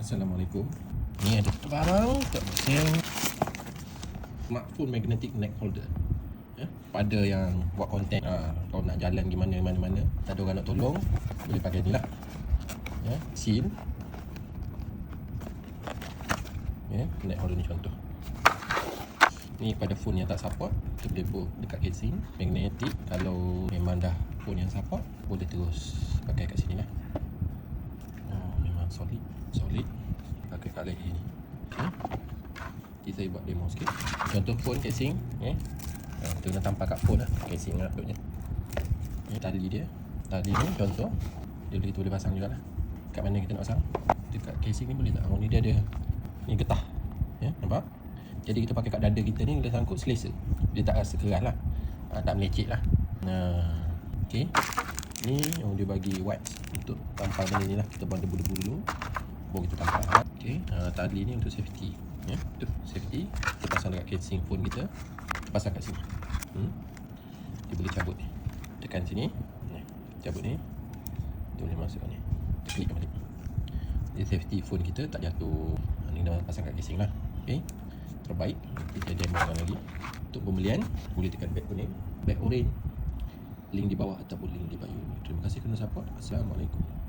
Assalamualaikum. Ni ada barang tak pasal smartphone magnetic neck holder. Ya, pada yang buat konten ha, kalau nak jalan di mana mana-mana, tak ada orang nak tolong, boleh pakai ni lah. Ya, SIM. Ya, neck holder ni contoh. Ni pada phone yang tak support, kita boleh put dekat casing magnetic. Kalau memang dah phone yang support, boleh terus pakai kat sini lah. Oh, memang solid, solid. Pakai kat lagi ni. Okay. Nanti saya buat demo sikit. Contoh phone casing, eh. Ha, kita kena tampal kat phone lah, casing lah. Ni tali dia. Tali ni contoh, dia boleh, boleh pasang juga lah. Kat mana kita nak pasang? Dekat casing ni boleh tak? Oh ni dia ada ni getah. Ya, nampak? Jadi kita pakai kat dada kita ni dia sangkut selesa. Dia tak rasa keras lah. Ha, tak melecet lah. Nah, okey. Ni oh, dia bagi wax untuk tampal benda ni lah. Kita buang debu-debu dulu. Baru kita tampal. Okey. Ha, tali ni untuk safety. Ya, tu safety. Kita pasang dekat casing phone kita. Kita pasang kat sini. Hmm. Dia boleh cabut ni. Tekan sini. Ni. Cabut ni. Dia boleh masuk ni. Kita klik balik. Jadi safety phone kita tak jatuh. Ni dah pasang kat casing lah. Okey. Terbaik. Kita demokan lagi. Untuk pembelian boleh tekan beg kuning, beg orange. Link di bawah ataupun link di bio. Terima kasih kerana support. Assalamualaikum.